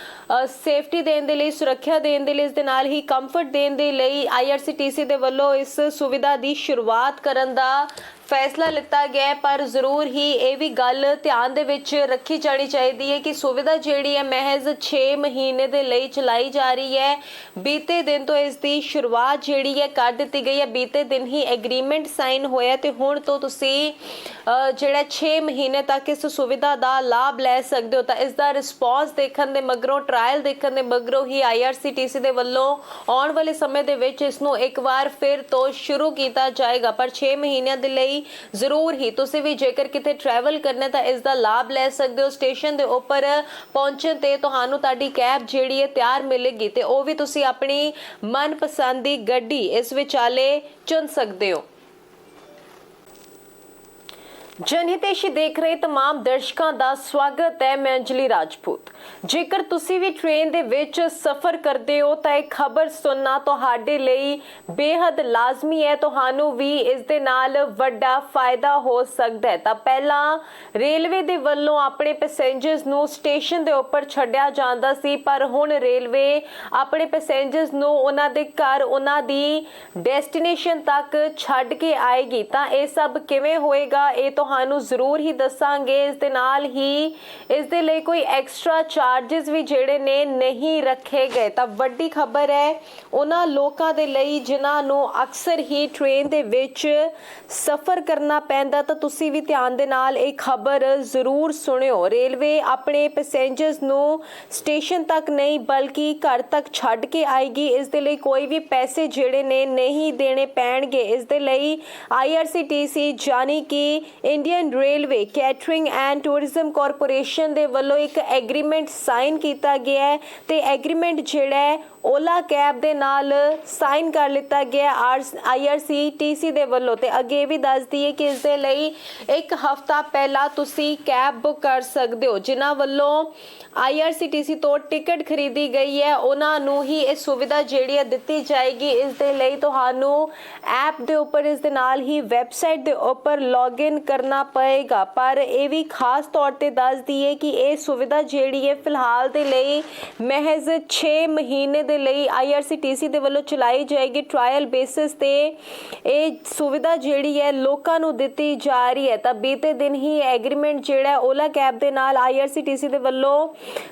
Speaker 1: ਸੇਫਟੀ ਦੇਣ ਦੇ ਲਈ, ਸੁਰੱਖਿਆ ਦੇਣ ਦੇ ਲਈ, ਇਸ ਦੇ ਨਾਲ ਹੀ ਕੰਫਰਟ ਦੇਣ ਦੇ ਲਈ IRCTC ਦੇ ਵੱਲੋਂ ਇਸ ਸੁਵਿਧਾ ਦੀ ਸ਼ੁਰੂਆਤ ਕਰਨ ਦਾ ਫੈਸਲਾ ਲਿੱਤਾ ਗਿਆ ਪਰ ਜ਼ਰੂਰ ਹੀ ਇਹ ਵੀ ਗੱਲ ਧਿਆਨ ਦੇ ਵਿੱਚ ਰੱਖੀ ਜਾਣੀ ਚਾਹੀਦੀ ਹੈ ਕਿ ਸੁਵਿਧਾ ਜਿਹੜੀ ਹੈ, ਮਹਿਜ਼ 6 ਮਹੀਨੇ ਦੇ ਲਈ ਚਲਾਈ ਜਾ ਰਹੀ ਹੈ। ਬੀਤੇ ਦਿਨ ਤੋਂ ਇਸ ਦੀ ਸ਼ੁਰੂਆਤ ਜਿਹੜੀ ਹੈ, ਕਰ ਦਿੱਤੀ ਗਈ ਹੈ। ਬੀਤੇ ਦਿਨ ਹੀ ਐਗਰੀਮੈਂਟ ਸਾਈਨ ਹੋਇਆ ਤੇ ਹੁਣ ਤੋਂ ਤੁਸੀਂ ਜਿਹੜਾ 6 ਮਹੀਨੇ ਤੱਕ ਇਸ ਸੁਵਿਧਾ ਦਾ ਲਾਭ ਲੈ ਸਕਦੇ ਹੋ, ਤਾਂ ਇਸ ਦਾ ਰਿਸਪੌਂਸ ਦੇਖਣ ਦੇ ਮਗਰੋਂ ਟ੍ਰਾਇਲ ਦੇਖਣ ਦੇ ਮਗਰੋਂ ਹੀ ਆਈਆਰਸੀਟੀਸੀ ਦੇ ਵੱਲੋਂ ਆਉਣ ਵਾਲੇ ਸਮੇਂ ਦੇ ਵਿੱਚ ਇਸ ਨੂੰ ਇੱਕ ਵਾਰ ਫਿਰ ਤੋਂ ਸ਼ੁਰੂ ਕੀਤਾ ਜਾਏਗਾ। ਪਰ 6 ਮਹੀਨਿਆਂ ਦੇ ਲਈ ਜ਼ਰੂਰ ਹੀ। ਤੁਸੀਂ ਵੀ ਜੇਕਰ ਕਿਤੇ ਟਰੈਵਲ ਕਰਨਾ ਤਾਂ ਇਸ ਦਾ ਲਾਭ ਲੈ ਸਕਦੇ ਹੋ। ਸਟੇਸ਼ਨ ਦੇ ਉੱਪਰ ਪਹੁੰਚਣ ਤੇ ਤੁਹਾਨੂੰ ਤੁਹਾਡੀ ਕੈਬ ਜਿਹੜੀ ਹੈ ਤਿਆਰ ਮਿਲੇਗੀ ਤੇ ਉਹ ਵੀ ਤੁਸੀਂ ਆਪਣੀ ਮਨਪਸੰਦ ਦੀ ਗੱਡੀ ਇਸ ਵਿਚਾਲੇ ਚੁਣ ਸਕਦੇ ਹੋ। ਜਨਹਿਤੇਸ਼ੀ ਦੇਖ ਰਹੇ तमाम ਦਰਸ਼ਕਾਂ ਦਾ ਸਵਾਗਤ ਹੈ ਮੈਂ ਅੰਜਲੀ ਰਾਜਪੂਤ। ਜੇਕਰ ਤੁਸੀਂ ਵੀ ਟ੍ਰੇਨ ਦੇ ਵਿੱਚ ਸਫ਼ਰ ਕਰਦੇ ਹੋ ਤਾਂ ਇਹ ਖਬਰ ਸੁਣਨਾ ਤੁਹਾਡੇ ਲਈ ਬੇहद ਲਾਜ਼ਮੀ ਹੈ। ਤੁਹਾਨੂੰ ਵੀ ਇਸ ਦੇ ਨਾਲ ਵੱਡਾ ਫਾਇਦਾ ਹੋ ਸਕਦਾ ਹੈ। ਤਾਂ ਪਹਿਲਾਂ ਰੇਲਵੇ ਦੇ ਵੱਲੋਂ ਆਪਣੇ ਪੈਸੇਂਜਰਸ ਨੂੰ ਸਟੇਸ਼ਨ ਦੇ ਉੱਪਰ ਛੱਡਿਆ ਜਾਂਦਾ ਸੀ, ਪਰ ਹੁਣ ਰੇਲਵੇ ਆਪਣੇ ਪੈਸੇਂਜਰਸ ਨੂੰ ਉਹਨਾਂ ਦੇ ਘਰ, ਉਹਨਾਂ ਦੀ ਡੈਸਟੀਨੇਸ਼ਨ ਤੱਕ ਛੱਡ ਕੇ ਆਏਗੀ। ਤਾਂ ਇਹ ਸਭ ਕਿਵੇਂ ਹੋਏਗਾ, ਇਹ ਤਾਂ ਤੁਹਾਨੂੰ ਜ਼ਰੂਰ ਹੀ ਦੱਸਾਂਗੇ, ਇਸ ਦੇ ਨਾਲ ਹੀ ਇਸ ਦੇ ਲਈ ਕੋਈ ਐਕਸਟਰਾ ਚਾਰजेस ਵੀ ਜਿਹੜੇ ਨੇ ਨਹੀਂ ਰੱਖੇ ਗਏ। ਤਾਂ ਵੱਡੀ ਖਬਰ ਹੈ, ਉਹਨਾਂ ਲੋਕਾਂ ਦੇ ਲਈ ਜਿਨ੍ਹਾਂ ਨੂੰ ਅਕਸਰ ਹੀ ਟ੍ਰੇਨ ਦੇ ਵਿੱਚ ਸਫ਼ਰ ਕਰਨਾ ਪੈਂਦਾ, ਤਾਂ ਤੁਸੀਂ ਵੀ ਧਿਆਨ ਦੇ ਨਾਲ ਇਹ ਖਬਰ ਜ਼ਰੂਰ ਸੁਣਿਓ। ਰੇਲਵੇ ਆਪਣੇ ਪੈਸੇਂਜਰਸ ਨੂੰ ਸਟੇਸ਼ਨ ਤੱਕ ਨਹੀਂ, ਬਲਕਿ ਘਰ ਤੱਕ ਛੱਡ ਕੇ ਆਏਗੀ। ਇਸ ਦੇ ਲਈ ਕੋਈ ਵੀ ਪੈਸੇ ਜਿਹੜੇ ਨੇ ਨਹੀਂ ਦੇਣੇ ਪੈਣਗੇ। ਇਸ ਦੇ ਲਈ IRCTC ਜਾਨੀ ਕਿ Indian railway catering and tourism corporation ਦੇ ਵੱਲੋਂ ਇੱਕ ਐਗਰੀਮੈਂਟ ਸਾਈਨ ਕੀਤਾ ਗਿਆ ਹੈ ਤੇ ਐਗਰੀਮੈਂਟ ਜਿਹੜਾ ਹੈ ਓਲਾ ਕੈਬ ਦੇ ਨਾਲ ਸਾਈਨ ਕਰ ਲਿੱਤਾ ਗਿਆ IRCTC ਦੇ ਵੱਲੋਂ ਤੇ ਅੱਗੇ ਇਹ ਵੀ ਦੱਸ ਦਈਏ ਕਿ ਇਸ ਦੇ ਲਈ ਇੱਕ ਹਫਤਾ ਪਹਿਲਾਂ ਤੁਸੀਂ ਕੈਬ ਬੁੱਕ ਕਰ ਸਕਦੇ ਹੋ, ਜਿਨ੍ਹਾਂ ਵੱਲੋਂ IRCTC ਤੋਂ ਟਿਕਟ ਖਰੀਦੀ ਗਈ ਹੈ, ਉਹਨਾਂ ਨੂੰ ਹੀ ਇਹ ਸੁਵਿਧਾ ਜਿਹੜੀ ਹੈ ਦਿੱਤੀ ਜਾਏਗੀ। ਇਸ ਦੇ ਲਈ ਤੁਹਾਨੂੰ ਐਪ ਦੇ ਉੱਪਰ, ਇਸ ਦੇ ਨਾਲ ਹੀ ਵੈਬਸਾਈਟ ਦੇ ਉੱਪਰ ਲੌਗਇਨ ਕਰਨਾ ਪਏਗਾ। ਪਰ ਇਹ ਵੀ ਖਾਸ ਤੌਰ ਤੇ ਦੱਸ ਦਈਏ ਕਿ ਇਹ ਸੁਵਿਧਾ ਜਿਹੜੀ ਹੈ, ਫਿਲਹਾਲ ਦੇ ਲਈ ਮਹਿਜ਼ 6 ਮਹੀਨੇ ਦੇ ਲਈ IRCTC ਦੇ ਵੱਲੋਂ ਚਲਾਈ ਜਾਏਗੀ ਟ੍ਰਾਇਲ ਬੇਸਿਸ ਤੇ। ਇਹ ਸੁਵਿਧਾ ਜਿਹੜੀ ਹੈ ਲੋਕਾਂ ਨੂੰ ਦਿੱਤੀ ਜਾ ਰਹੀ ਹੈ। ਤਾਂ ਬੀਤੇ ਦਿਨ ਹੀ ਐਗਰੀਮੈਂਟ ਜਿਹੜਾ ਓਲਾ ਕੈਬ ਦੇ ਨਾਲ IRCTC ਦੇ ਵੱਲੋਂ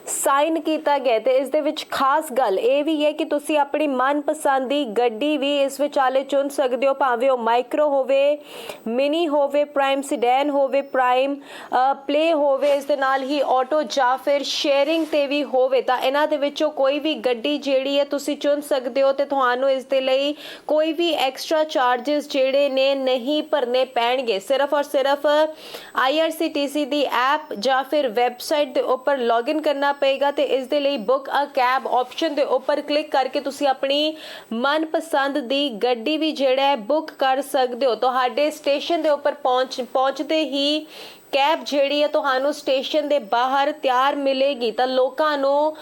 Speaker 1: ਸਾਈਨ ਕੀਤਾ ਗਿਆ ਤੇ ਇਸ ਦੇ ਵਿੱਚ ਖਾਸ ਗੱਲ ਇਹ ਵੀ ਹੈ ਕਿ ਤੁਸੀਂ ਆਪਣੀ ਮਨਪਸੰਦ ਦੀ ਗੱਡੀ ਵੀ ਇਸ ਵਿਚਾਲੇ ਚੁਣ ਸਕਦੇ ਹੋ। ਭਾਵੇਂ ਉਹ ਮਾਈਕਰੋ ਹੋਵੇ ਮਿਨੀ ਹੋਵੇ ਪ੍ਰਾਈਮ ਸਿਡੈਨ ਹੋਵੇ ਪ੍ਰਾਈਮ ਪਲੇ ਹੋਵੇ, ਇਸ ਦੇ ਨਾਲ ਹੀ ਆਟੋ ਜਾਂ ਫਿਰ ਸ਼ੇਅਰਿੰਗ ਤੇ ਵੀ ਹੋਵੇ। ਤਾਂ ਇਹਨਾਂ ਦੇ ਵਿੱਚੋਂ ਕੋਈ ਵੀ ਗੱਡੀ ਜਿਹੜੀ ਹੈ, ਤੁਸੀਂ ਚੁਣ ਸਕਦੇ ਹੋ ਤੇ ਤੁਹਾਨੂੰ ਇਸ ਦੇ ਲਈ ਕੋਈ ਵੀ ਐਕਸਟਰਾ ਚਾਰजेस ਜਿਹੜੇ ਨੇ ਨਹੀਂ ਭਰਨੇ ਪੈਣਗੇ। ਸਿਰਫ ਔਰ ਸਿਰਫ IRCTC ਦੀ ਐਪ ਜਾਂ ਫਿਰ ਵੈਬਸਾਈਟ ਦੇ ਉੱਪਰ ਲੌਗਇਨ ਕਰਨਾ ਪਏਗਾ ਤੇ ਇਸ ਦੇ ਲਈ ਬੁੱਕ ਅ ਕੈਬ ਆਪਸ਼ਨ ਦੇ ਉੱਪਰ ਕਲਿੱਕ ਕਰਕੇ ਤੁਸੀਂ ਆਪਣੀ ਮਨਪਸੰਦ ਦੀ ਗੱਡੀ ਵੀ ਜਿਹੜਾ ਹੈ ਬੁੱਕ ਕਰ ਸਕਦੇ ਹੋ। ਤੁਹਾਡੇ ਸਟੇਸ਼ਨ ਦੇ ਉੱਪਰ ਪਹੁੰਚ, ਪਹੁੰਚਦੇ ਹੀ ਕੈਬ ਜਿਹੜੀ ਹੈ ਤੁਹਾਨੂੰ ਸਟੇਸ਼ਨ ਦੇ ਬਾਹਰ ਤਿਆਰ ਮਿਲੇਗੀ, ਤਾਂ ਲੋਕਾਂ ਨੂੰ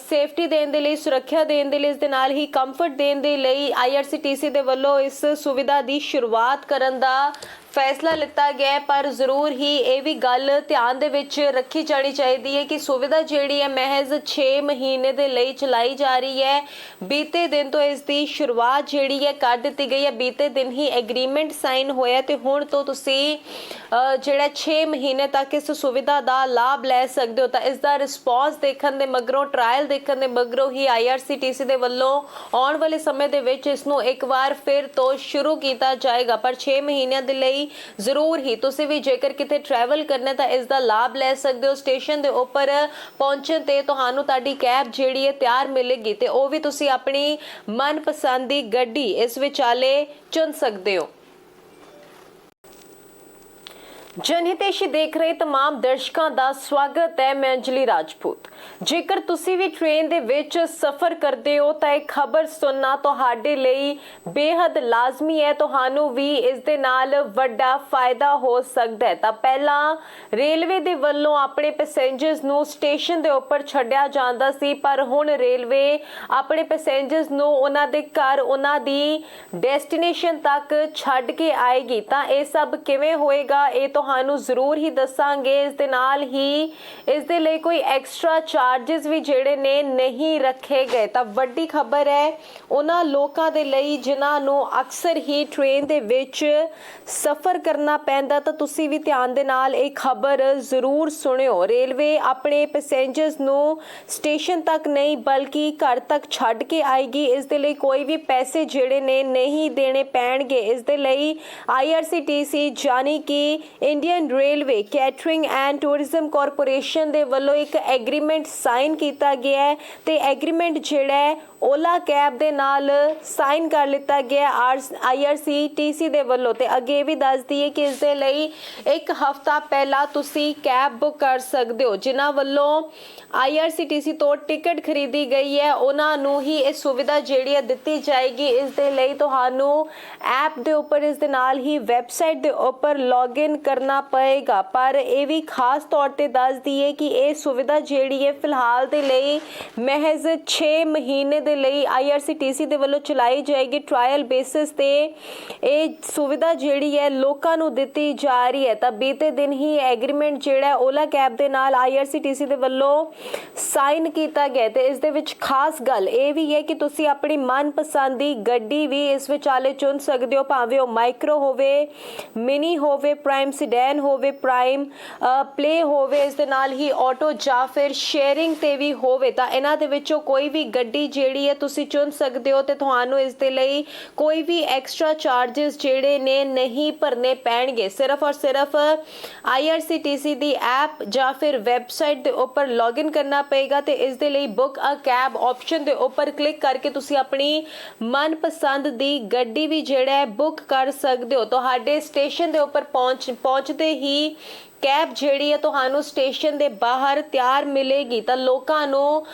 Speaker 1: ਸੇਫਟੀ ਦੇਣ ਦੇ ਲਈ, ਸੁਰੱਖਿਆ ਦੇਣ ਦੇ ਲਈ, ਇਸ ਦੇ ਨਾਲ ਹੀ ਕੰਫਰਟ ਦੇਣ ਦੇ ਲਈ IRCTC ਦੇ ਵੱਲੋਂ ਇਸ ਸੁਵਿਧਾ ਦੀ ਸ਼ੁਰੂਆਤ ਕਰਨ ਦਾ ਫੈਸਲਾ ਲਿੱਤਾ ਗਿਆ ਪਰ ਜ਼ਰੂਰ ਹੀ ਇਹ ਵੀ ਗੱਲ ਧਿਆਨ ਦੇ ਵਿੱਚ ਰੱਖੀ ਜਾਣੀ ਚਾਹੀਦੀ ਹੈ ਕਿ ਸੁਵਿਧਾ ਜਿਹੜੀ ਹੈ, ਮਹਿਜ਼ 6 ਮਹੀਨੇ ਦੇ ਲਈ ਚਲਾਈ ਜਾ ਰਹੀ ਹੈ। ਬੀਤੇ ਦਿਨ ਤੋਂ ਇਸ ਦੀ ਸ਼ੁਰੂਆਤ ਜਿਹੜੀ ਹੈ, ਕਰ ਦਿੱਤੀ ਗਈ ਹੈ। ਬੀਤੇ ਦਿਨ ਹੀ ਐਗਰੀਮੈਂਟ ਸਾਈਨ ਹੋਇਆ ਤੇ ਹੁਣ ਤੋਂ ਤੁਸੀਂ ਜਿਹੜਾ 6 ਮਹੀਨੇ ਤੱਕ ਇਸ ਸੁਵਿਧਾ ਦਾ ਲਾਭ ਲੈ ਸਕਦੇ ਹੋ, ਤਾਂ ਇਸ ਦਾ ਰਿਸਪੌਂਸ ਦੇਖਣ ਦੇ ਮਗਰੋਂ ਟ੍ਰਾਇਲ ਦੇਖਣ ਦੇ ਮਗਰੋਂ ਹੀ IRCTC ਦੇ ਵੱਲੋਂ ਆਉਣ ਵਾਲੇ ਸਮੇਂ ਦੇ ਵਿੱਚ ਇਸ ਨੂੰ ਇੱਕ ਵਾਰ ਫਿਰ ਤੋਂ ਸ਼ੁਰੂ ਕੀਤਾ ਜਾਏਗਾ। ਪਰ 6 ਮਹੀਨਿਆਂ ਦੇ ਲਈ ਜ਼ਰੂਰ ਹੀ। ਤੁਸੀਂ ਵੀ ਜੇਕਰ ਕਿਤੇ ਟਰੈਵਲ ਕਰਨਾ ਤਾਂ ਇਸ ਦਾ ਲਾਭ ਲੈ ਸਕਦੇ ਹੋ। ਸਟੇਸ਼ਨ ਦੇ ਉੱਪਰ ਪਹੁੰਚਣ ਤੇ ਤੁਹਾਨੂੰ ਤੁਹਾਡੀ ਕੈਬ ਜਿਹੜੀ ਹੈ ਤਿਆਰ ਮਿਲੇਗੀ ਤੇ ਉਹ ਵੀ ਤੁਸੀਂ ਆਪਣੀ ਮਨਪਸੰਦ ਦੀ ਗੱਡੀ ਇਸ ਵਿਚਾਲੇ ਚੁਣ ਸਕਦੇ ਹੋ। ਜਨਹਿਤੇਸ਼ੀ ਦੇਖ ਰਹੇ तमाम ਦਰਸ਼ਕਾਂ ਦਾ ਸਵਾਗਤ ਹੈ ਮੈਂ ਅੰਜਲੀ ਰਾਜਪੂਤ। ਜੇਕਰ ਤੁਸੀਂ ਵੀ ਟ੍ਰੇਨ ਦੇ ਵਿੱਚ ਸਫ਼ਰ ਕਰਦੇ ਹੋ ਤਾਂ ਇਹ ਖਬਰ ਸੁਣਨਾ ਤੁਹਾਡੇ ਲਈ ਬੇहद ਲਾਜ਼ਮੀ ਹੈ। ਤੁਹਾਨੂੰ ਵੀ ਇਸ ਦੇ ਨਾਲ ਵੱਡਾ ਫਾਇਦਾ ਹੋ ਸਕਦਾ ਹੈ। ਤਾਂ ਪਹਿਲਾਂ ਰੇਲਵੇ ਦੇ ਵੱਲੋਂ ਆਪਣੇ ਪੈਸੇਂਜਰਸ ਨੂੰ ਸਟੇਸ਼ਨ ਦੇ ਉੱਪਰ ਛੱਡਿਆ ਜਾਂਦਾ ਸੀ, ਪਰ ਹੁਣ ਰੇਲਵੇ ਆਪਣੇ ਪੈਸੇਂਜਰਸ ਨੂੰ ਉਹਨਾਂ ਦੇ ਘਰ, ਉਹਨਾਂ ਦੀ ਡੈਸਟੀਨੇਸ਼ਨ ਤੱਕ ਛੱਡ ਕੇ ਆਏਗੀ। ਤਾਂ ਇਹ ਸਭ ਕਿਵੇਂ ਹੋਏਗਾ, ਇਹ ਤਾਂ ਤੁਹਾਨੂੰ ਜ਼ਰੂਰ ਹੀ ਦੱਸਾਂਗੇ, ਇਸ ਦੇ ਨਾਲ ਹੀ ਇਸ ਦੇ ਲਈ ਕੋਈ ਐਕਸਟਰਾ ਚਾਰजेस ਵੀ ਜਿਹੜੇ ਨੇ ਨਹੀਂ ਰੱਖੇ ਗਏ। ਤਾਂ ਵੱਡੀ ਖਬਰ ਹੈ, ਉਹਨਾਂ ਲੋਕਾਂ ਦੇ ਲਈ ਜਿਨ੍ਹਾਂ ਨੂੰ ਅਕਸਰ ਹੀ ਟ੍ਰੇਨ ਦੇ ਵਿੱਚ ਸਫ਼ਰ ਕਰਨਾ ਪੈਂਦਾ, ਤਾਂ ਤੁਸੀਂ ਵੀ ਧਿਆਨ ਦੇ ਨਾਲ ਇਹ ਖਬਰ ਜ਼ਰੂਰ ਸੁਣਿਓ। ਰੇਲਵੇ ਆਪਣੇ ਪੈਸੇਂਜਰਸ ਨੂੰ ਸਟੇਸ਼ਨ ਤੱਕ ਨਹੀਂ, ਬਲਕਿ ਘਰ ਤੱਕ ਛੱਡ ਕੇ ਆਏਗੀ। ਇਸ ਦੇ ਲਈ ਕੋਈ ਵੀ ਪੈਸੇ ਜਿਹੜੇ ਨੇ ਨਹੀਂ ਦੇਣੇ ਪੈਣਗੇ। ਇਸ ਦੇ ਲਈ IRCTC ਜਾਨੀ ਕਿ Indian railway catering and tourism corporation ਦੇ ਵੱਲੋਂ ਇੱਕ ਐਗਰੀਮੈਂਟ ਸਾਈਨ ਕੀਤਾ ਗਿਆ ਹੈ ਤੇ ਐਗਰੀਮੈਂਟ ਜਿਹੜਾ ਹੈ ਓਲਾ ਕੈਬ ਦੇ ਨਾਲ ਸਾਈਨ ਕਰ ਲਿੱਤਾ ਗਿਆ IRCTC ਦੇ ਵੱਲੋਂ ਤੇ ਅੱਗੇ ਇਹ ਵੀ ਦੱਸ ਦਈਏ ਕਿ ਇਸ ਦੇ ਲਈ ਇੱਕ ਹਫਤਾ ਪਹਿਲਾਂ ਤੁਸੀਂ ਕੈਬ ਬੁੱਕ ਕਰ ਸਕਦੇ ਹੋ, ਜਿਨ੍ਹਾਂ ਵੱਲੋਂ IRCTC ਤੋਂ ਟਿਕਟ ਖਰੀਦੀ ਗਈ ਹੈ, ਉਹਨਾਂ ਨੂੰ ਹੀ ਇਹ ਸੁਵਿਧਾ ਜਿਹੜੀ ਹੈ ਦਿੱਤੀ ਜਾਏਗੀ। ਇਸ ਦੇ ਲਈ ਤੁਹਾਨੂੰ ਐਪ ਦੇ ਉੱਪਰ, ਇਸ ਦੇ ਨਾਲ ਹੀ ਵੈਬਸਾਈਟ ਦੇ ਉੱਪਰ ਲੌਗਇਨ ਕਰਨਾ ਪਏਗਾ, ਪਰ ਇਹ ਵੀ ਖਾਸ ਤੌਰ ਤੇ ਦੱਸ ਦਈਏ ਕਿ ਇਹ ਸੁਵਿਧਾ ਜਿਹੜੀ ਹੈ, ਫਿਲਹਾਲ ਦੇ ਲਈ ਮਹਿਜ਼ 6 ਮਹੀਨੇ ਦੇ ਲਈ IRCTC ਦੇ ਵੱਲੋਂ ਚਲਾਈ ਜਾਏਗੀ। ਟ੍ਰਾਇਲ ਬੇਸਿਸ ਤੇ ਇਹ ਸੁਵਿਧਾ ਜਿਹੜੀ ਹੈ, ਲੋਕਾਂ ਨੂੰ ਦਿੱਤੀ ਜਾ ਰਹੀ ਹੈ। ਤਾਂ ਬੀਤੇ ਦਿਨ ਹੀ ਐਗਰੀਮੈਂਟ ਜਿਹੜਾ ਓਲਾ ਕੈਬ ਦੇ ਨਾਲ IRCTC ਦੇ ਵੱਲੋਂ ਸਾਈਨ ਕੀਤਾ ਗਿਆ। ਤੇ ਇਸ ਦੇ ਵਿੱਚ ਖਾਸ ਗੱਲ ਇਹ ਵੀ ਹੈ ਕਿ ਤੁਸੀਂ ਆਪਣੀ ਮਨਪਸੰਦ ਦੀ ਗੱਡੀ ਵੀ ਇਸ ਵਿਚਾਲੇ ਚੁਣ ਸਕਦੇ ਹੋ, ਭਾਵੇਂ ਉਹ ਮਾਈਕਰੋ ਹੋਵੇ ਮਿਨੀ ਹੋਵੇ ਪ੍ਰਾਈਮ ਸਿਡੈਨ ਹੋਵੇ, ਪ੍ਰਾਈਮ ਪਲੇ ਹੋਵੇ, ਇਸ ਦੇ ਨਾਲ ਹੀ ਆਟੋ ਜਾਂ ਫਿਰ ਸ਼ੇਅਰਿੰਗ ਤੇ ਵੀ ਹੋਵੇ, ਤਾਂ ਇਹਨਾਂ ਦੇ ਵਿੱਚੋਂ ਕੋਈ ਵੀ ਗੱਡੀ ਜਿਹੜੀ ਹੈ ਤੁਸੀਂ ਚੁਣ ਸਕਦੇ ਹੋ ਤੇ ਤੁਹਾਨੂੰ ਇਸ ਦੇ ਲਈ ਕੋਈ ਵੀ ਐਕਸਟਰਾ ਚਾਰजेस ਜਿਹੜੇ ਨੇ ਨਹੀਂ ਭਰਨੇ ਪੈਣਗੇ। ਸਿਰਫ ਔਰ ਸਿਰਫ IRCTC ਦੀ ਐਪ ਜਾਂ ਫਿਰ ਵੈਬਸਾਈਟ ਦੇ ਉੱਪਰ ਲੌਗਇਨ ਕਰਨਾ ਪਏਗਾ ਤੇ ਇਸ ਦੇ ਲਈ ਬੁੱਕ ਅ ਕੈਬ ਆਪਸ਼ਨ ਦੇ ਉੱਪਰ ਕਲਿੱਕ ਕਰਕੇ ਤੁਸੀਂ ਆਪਣੀ ਮਨਪਸੰਦ ਦੀ ਗੱਡੀ ਵੀ ਜਿਹੜਾ ਹੈ ਬੁੱਕ ਕਰ ਸਕਦੇ ਹੋ। ਤੁਹਾਡੇ ਸਟੇਸ਼ਨ ਦੇ ਉੱਪਰ ਪਹੁੰਚ ਪਹੁੰਚ ਪਹੁੰਚਦੇ ਹੀ ਕੈਬ ਜਿਹੜੀ ਹੈ ਤੁਹਾਨੂੰ ਸਟੇਸ਼ਨ ਦੇ ਬਾਹਰ ਤਿਆਰ ਮਿਲੇਗੀ, ਤਾਂ ਲੋਕਾਂ ਨੂੰ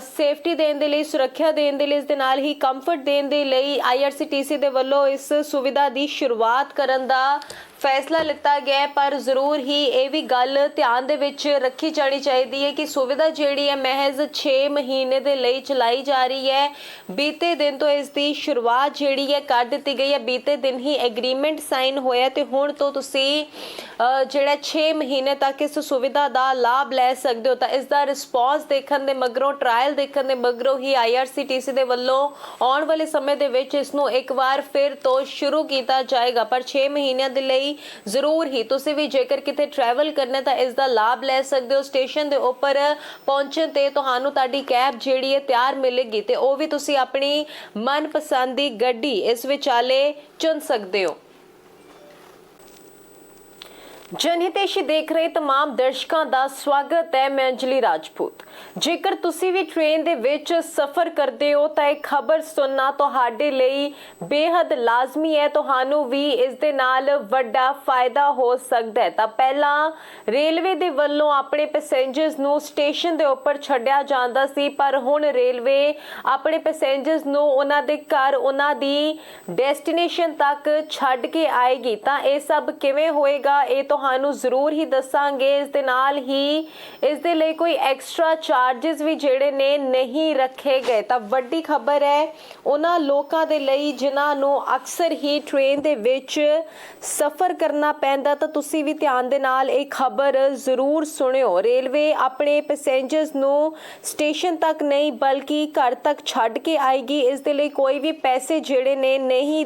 Speaker 1: ਸੇਫਟੀ ਦੇਣ ਦੇ ਲਈ, ਸੁਰੱਖਿਆ ਦੇਣ ਦੇ ਲਈ, ਇਸ ਦੇ ਨਾਲ ਹੀ ਕੰਫਰਟ ਦੇਣ ਦੇ ਲਈ IRCTC ਦੇ ਵੱਲੋਂ ਇਸ ਸੁਵਿਧਾ ਦੀ ਸ਼ੁਰੂਆਤ ਕਰਨ ਦਾ ਫੈਸਲਾ ਲਿੱਤਾ ਗਿਆ ਪਰ ਜ਼ਰੂਰ ਹੀ ਇਹ ਵੀ ਗੱਲ ਧਿਆਨ ਦੇ ਵਿੱਚ ਰੱਖੀ ਜਾਣੀ ਚਾਹੀਦੀ ਹੈ ਕਿ ਸੁਵਿਧਾ ਜਿਹੜੀ ਹੈ ਮਹਿਜ਼ 6 ਮਹੀਨੇ ਦੇ ਲਈ ਚਲਾਈ ਜਾ ਰਹੀ ਹੈ। ਬੀਤੇ ਦਿਨ ਤੋਂ ਇਸ ਦੀ ਸ਼ੁਰੂਆਤ ਜਿਹੜੀ ਹੈ ਕਰ ਦਿੱਤੀ ਗਈ ਹੈ। ਬੀਤੇ ਦਿਨ ਹੀ ਐਗਰੀਮੈਂਟ ਸਾਈਨ ਹੋਇਆ ਤੇ ਹੁਣ ਤੋਂ ਤੁਸੀਂ ਜਿਹੜਾ 6 ਮਹੀਨੇ ਤੱਕ ਇਸ ਸੁਵਿਧਾ ਦਾ ਲਾਭ ਲੈ ਸਕਦੇ ਹੋ ਤਾਂ ਇਸ ਦਾ ਰਿਸਪੌਂਸ ਦੇਖਣ ਦੇ ਮਗਰੋਂ ਟ੍ਰਾਇਲ ਦੇਖਣ ਦੇ ਮਗਰੋਂ ਹੀ IRCTC ਦੇ ਵੱਲੋਂ ਆਉਣ ਵਾਲੇ ਸਮੇਂ ਦੇ ਵਿੱਚ ਇਸ ਨੂੰ ਇੱਕ ਵਾਰ ਫਿਰ ਤੋਂ ਸ਼ੁਰੂ ਕੀਤਾ ਜਾਏਗਾ। ਪਰ 6 ਮਹੀਨਿਆਂ ਦੇ ਲਈ ਜ਼ਰੂਰ ਹੀ ਤੁਸੀਂ ਵੀ ਜੇਕਰ ਕਿਤੇ ਟਰੈਵਲ ਕਰਨਾ ਤਾਂ ਇਸ ਦਾ ਲਾਭ ਲੈ ਸਕਦੇ ਹੋ। ਸਟੇਸ਼ਨ ਦੇ ਉੱਪਰ ਪਹੁੰਚਣ ਤੇ ਤੁਹਾਨੂੰ ਤੁਹਾਡੀ ਕੈਬ ਜਿਹੜੀ ਹੈ ਤਿਆਰ ਮਿਲੇਗੀ ਤੇ ਉਹ ਵੀ ਤੁਸੀਂ ਆਪਣੀ ਮਨਪਸੰਦ ਦੀ ਗੱਡੀ ਇਸ ਵਿਚਾਲੇ ਚੁਣ ਸਕਦੇ ਹੋ। ਜਨਹਿਤੇਸ਼ੀ ਦੇਖ ਰਹੇ तमाम ਦਰਸ਼ਕਾਂ ਦਾ ਸਵਾਗਤ ਹੈ, ਮੈਂ ਅੰਜਲੀ ਰਾਜਪੂਤ। ਜੇਕਰ ਤੁਸੀਂ ਵੀ ਟ੍ਰੇਨ ਦੇ ਵਿੱਚ ਸਫ਼ਰ ਕਰਦੇ ਹੋ, ਤਾਂ ਇਹ ਖਬਰ ਸੁਣਨਾ ਤੁਹਾਡੇ ਲਈ ਬੇहद ਲਾਜ਼ਮੀ ਹੈ। ਤੁਹਾਨੂੰ ਵੀ ਇਸ ਦੇ ਨਾਲ ਵੱਡਾ ਫਾਇਦਾ ਹੋ ਸਕਦਾ ਹੈ। ਤਾਂ ਪਹਿਲਾਂ ਰੇਲਵੇ ਦੇ ਵੱਲੋਂ ਆਪਣੇ ਪੈਸੇਂਜਰਸ ਨੂੰ ਸਟੇਸ਼ਨ ਦੇ ਉੱਪਰ ਛੱਡਿਆ ਜਾਂਦਾ ਸੀ, ਪਰ ਹੁਣ ਰੇਲਵੇ ਆਪਣੇ ਪੈਸੇਂਜਰਸ ਨੂੰ ਉਹਨਾਂ ਦੇ ਘਰ, ਉਹਨਾਂ ਦੀ ਡੈਸਟੀਨੇਸ਼ਨ ਤੱਕ ਛੱਡ ਕੇ ਆਏਗੀ। ਤਾਂ ਇਹ ਸਭ ਕਿਵੇਂ ਹੋਏਗਾ, ਇਹ ਤੋਂ ਤੁਹਾਨੂੰ ਜ਼ਰੂਰ ਹੀ ਦੱਸਾਂਗੇ, ਇਸ ਦੇ ਨਾਲ ਹੀ ਇਸ ਦੇ ਲਈ ਕੋਈ ਐਕਸਟਰਾ ਚਾਰजेस ਵੀ ਜਿਹੜੇ ਨੇ ਨਹੀਂ ਰੱਖੇ ਗਏ। ਤਾਂ ਵੱਡੀ ਖਬਰ ਹੈ, ਉਹਨਾਂ ਲੋਕਾਂ ਦੇ ਲਈ ਜਿਨ੍ਹਾਂ ਨੂੰ ਅਕਸਰ ਹੀ ਟ੍ਰੇਨ ਦੇ ਵਿੱਚ ਸਫ਼ਰ ਕਰਨਾ ਪੈਂਦਾ, ਤਾਂ ਤੁਸੀਂ ਵੀ ਧਿਆਨ ਦੇ ਨਾਲ ਇਹ ਖਬਰ ਜ਼ਰੂਰ ਸੁਣਿਓ। ਰੇਲਵੇ ਆਪਣੇ ਪੈਸੇਂਜਰਸ ਨੂੰ ਸਟੇਸ਼ਨ ਤੱਕ ਨਹੀਂ, ਬਲਕਿ ਘਰ ਤੱਕ ਛੱਡ ਕੇ ਆਏਗੀ। ਇਸ ਦੇ ਲਈ ਕੋਈ ਵੀ ਪੈਸੇ ਜਿਹੜੇ ਨੇ ਨਹੀਂ